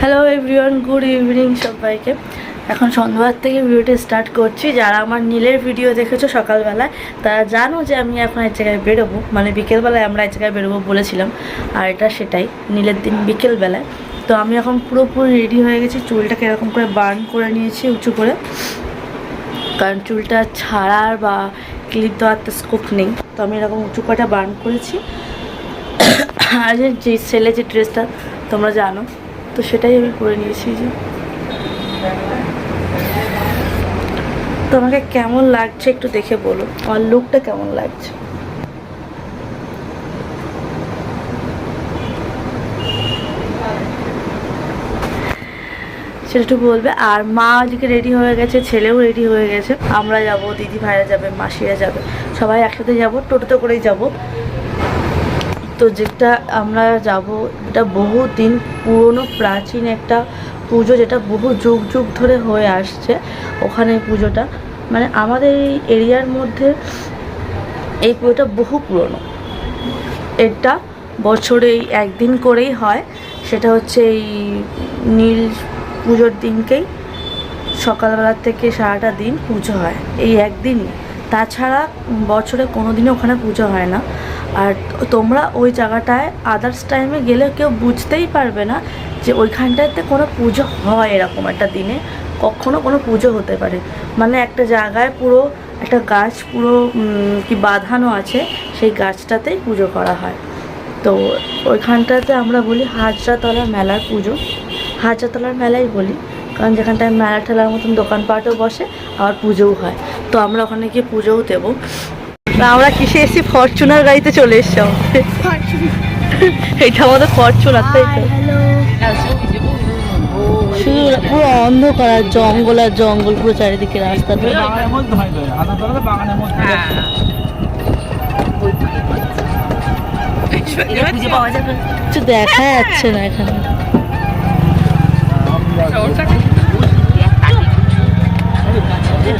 Hello everyone good evening সবাইকে। এখন সন্ধ্যাবার থেকে ভিডিওটা স্টার্ট করছি। যারা আমার নীলের ভিডিও দেখেছ সকালবেলায়, তারা জানো যে আমি এখন এক জায়গায় বেরোবো। মানে বিকেলবেলায় আমরা এক জায়গায় বেরোবো বলেছিলাম। আর এটা সেটাই, নীলের দিন বিকেলবেলায়। তো আমি এখন পুরোপুরি রেডি হয়ে গেছি। চুলটাকে এরকম করে বার্ন করে নিয়েছি উঁচু করে। কারণ চুলটা ছাড়ার বা ক্লিপ দেওয়ার তো স্কোপ নেই। তো আমি এরকম উঁচু করে বার্ন করেছি। আর যে ছেলে যে ড্রেসটা তোমরা জানো। তো সেটাই আমি করে নিয়েছি যে। তোমাকে কেমন লাগছে একটু দেখে বলো? আমার লুকটা কেমন লাগছে? সেটা একটু বলবে। আর মা আজকে রেডি হয়ে গেছে, ছেলেও রেডি হয়ে গেছে। আমরা যাব দিদি ভাইরা যাবে, মাসিরা যাবে। সবাই একসাথে যাব, টোটোতে করেই যাব। তো যেটা আমরা যাব, এটা বহু দিন পুরনো, প্রাচীন একটা পুজো যেটা বহু যুগ যুগ ধরে হয়ে আসছে ওখানে পুজোটা। মানে আমাদের এই এরিয়ার মধ্যে এই পুজোটা বহু পুরনো। এটা বছরে একদিন করেই হয়। সেটা হচ্ছে এই নীল পুজোর দিনকেই সকালবেলা থেকে সারাটা দিন পুজো হয়। এই একদিনই। তাছাড়া বছরে কোনো দিনও ওখানে পুজো হয় না। আর তোমরা ওই জায়গাটায় আদার্স টাইমে গেলে কেউ বুঝতেই পারবে না যে ওইখানটাতে কোনো পুজো হয় এরকম একটা দিনে। কখনো কোনো পুজো হতে পারে। মানে একটা জায়গায় পুরো একটা গাছ পুরো কি বাঁধানো আছে, সেই গাছটাতেই পুজো করা হয়। তো ওইখানটাতে আমরা বলি হাজরাতলা মেলার পুজো। হাজরাতলার মেলাই বলি। কারণ যেখানটায় মেলা ঠেলার মতন দোকানপাটও বসে, আবার পুজোও হয়। তো আমরা ওখানে গিয়ে পুজোও দেবো। তা আমরা কিসে এসেছি ফরচুনার গাড়িতে চলে এসছি এইটা আমাদের ফরচুনার তাই তো। শুধু পুরো অন্ধকার আর জঙ্গল আর জঙ্গল, পুরো চারিদিকে রাস্তাটা বাগানের মধ্যে তো আলাদা বাগানের মধ্যে কিছু দেখা যাচ্ছে না এখানে।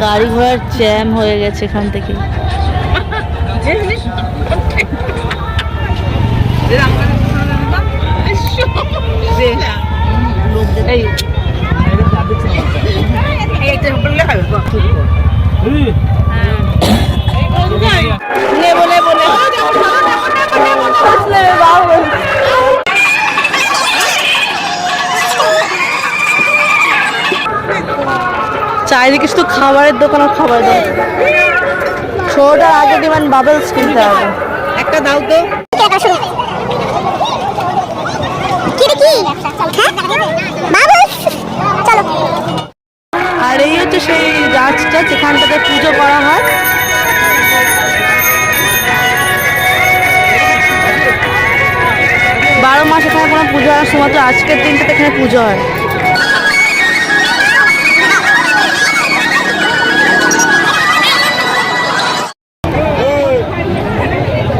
গাড়ি ঘোড়ার জ্যাম হয়ে গেছে এখান থেকে। নেব নেব চারিদিকে শুধু খাবারের দোকান আর খাবারের দোকান। ছোটার আগে ডিমান্ড বাবলস কিনতে হবে। একটা দাও তো। আর এই হচ্ছে সেই গাছটা যেখানটাতে পুজো করা হয়। বারো মাস এখানে কোনো পুজো হয় শুধুমাত্র আজকের দিনটাতে এখানে পুজো হয়।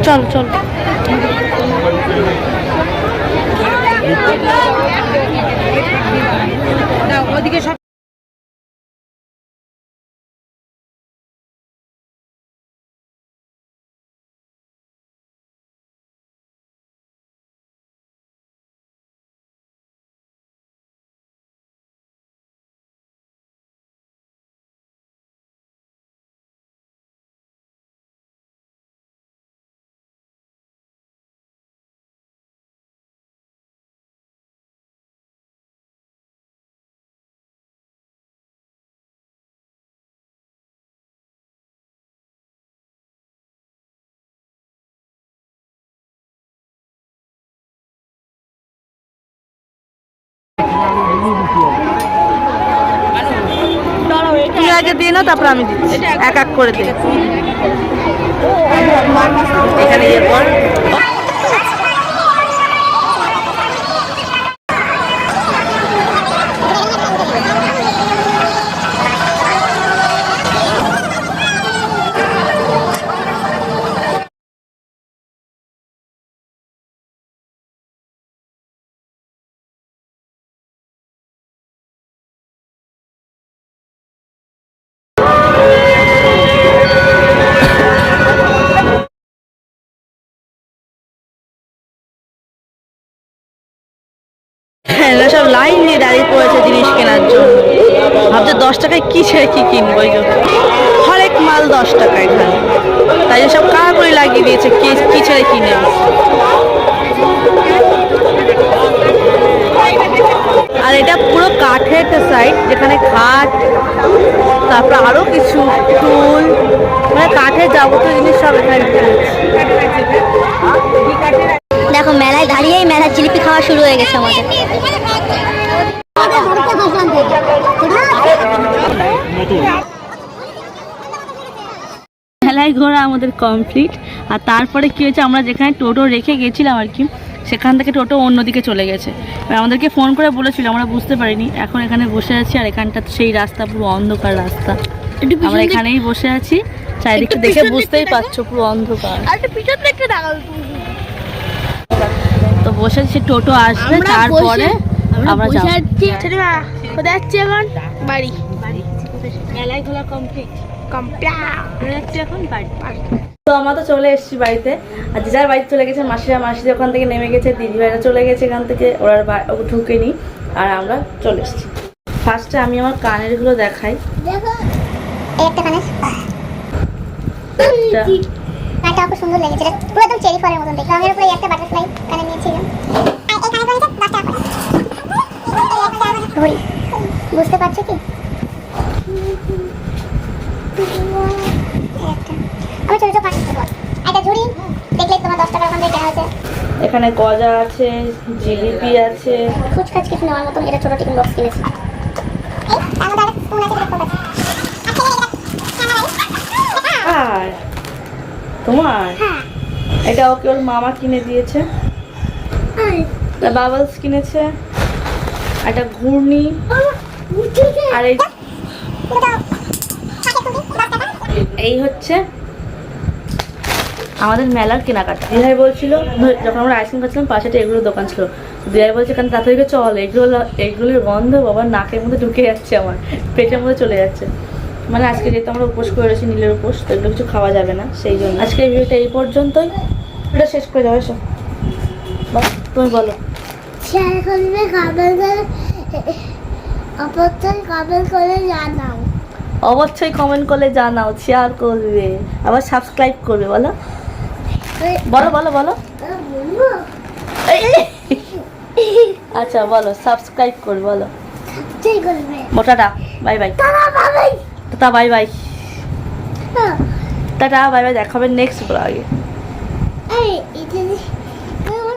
চল চল। তুমি আগে দিয়ে নাও তারপর আমি দিচ্ছি। এক এক করে দিই এখানে ইয়ে সব লাইন নিয়ে দাঁড়িয়ে পড়েছে জিনিস কেনার জন্য। ভাবছে দশ টাকায় কি ছেড়ে কি কিনবো এই জন্য। হরেক মাল দশ টাকা এখানে তাই সব কারা করে লাগিয়ে দিয়েছে, কি কি ছেড়ে কি নেবে। আর এটা পুরো কাঠের একটা সাইড যেখানে খাট, তারপর আরও কিছু টুল মানে কাঠের যাবতীয় জিনিস সব এখানে। দেখো মেলায় দাঁড়িয়েই মেলার জিলিপি খাওয়া শুরু হয়ে গেছে আমাদের। মেলায় ঘোরা আমাদের কমপ্লিট আর তারপরে কি হয়েছে আমরা যেখানে টোটো রেখে গেছিলাম আর কি সেখান থেকে টোটো অন্যদিকে চলে গেছে। আমাদেরকে ফোন করে বলেছিল আমরা বুঝতে পারিনি। এখন এখানে বসে আছি আর এখানটা সেই রাস্তা পুরো অন্ধকার রাস্তা। আমরা এখানেই বসে আছি চারিদিকটা দেখে বুঝতেই পারছ পুরো অন্ধকার। তো বসে আছি টোটো আসবে তারপরে আমরা যাব। যাচ্ছি এখন? বাড়ি। মেলায় ঘোরা কমপ্লিট যাচ্ছি এখন বাড়ি। তো আমরা তো চলে এসেছি বাড়িতে। আর যে যার বাড়িতে চলে গেছে মাসিরা মাসিদের ওখান থেকে নেমে গেছে দিদিভাইরা চলে গেছে এখান থেকে ওরা ও ঢুকেনি আর আমরা চলে এসেছি। ফার্স্টে আমি আমার কানেরগুলো দেখাই। একটা সুন্দর লেগেছে। পুরো একদম চেরি ফলের মতন দেখতে। রঙের উপরে একটা বাটারফ্লাই কানে নিয়েছিলাম আর এই কানে করেছে দশ টাকা করে ঘড়ি বুঝতে পারছ কি। আমি ছোট ছোট কানে একটা ঝুড়ি। দেখলে তোমার দশ টাকার ওখান থেকে হয়েছে। এখানে গজা আছে জিলিপি আছে। খুচখাচ কিছু নেওয়ার মতন এটা ছোট টিফিন বক্স কিনেছি। আর তোমার? এটা ওকে ওর মামা কিনে দিয়েছে। বাবলস কিনেছে। একটা ঘূর্ণি আর এই এই হচ্ছে আমাদের মেলার কেনাকাটা। দিদিভাই বলছিল যখন আমরা আইসক্রিম খাচ্ছিলাম পাশে একটা এগুলোর দোকান ছিল। দিদিভাই বলছে এখানে তাড়াতাড়ি চল এগুলো এগুলোর গন্ধ বাবা নাকের মধ্যে ঢুকে যাচ্ছে আমার পেটের মধ্যে চলে যাচ্ছে। মানে আজকে যেহেতু আমরা উপোস করে রয়েছি নীলের উপোস তো এগুলো কিছু খাওয়া যাবে না সেই জন্য। আজকে এই ভিডিওটা এই পর্যন্তই। এটা শেষ করে এসো। বাহ, তুমি বলো। শেয়ার করবে কমেন্ট করে অবশ্যই কমেন্ট করে জানাও। অবশ্যই কমেন্ট করলে জানাও শেয়ার করবে আবার সাবস্ক্রাইব করবে বলো। বলো বলো বলো। আচ্ছা বলো সাবস্ক্রাইব করবে বলো। মোটাটা bye bye tata bye bye tata bye bye দেখাবে নেক্সট ব্লগে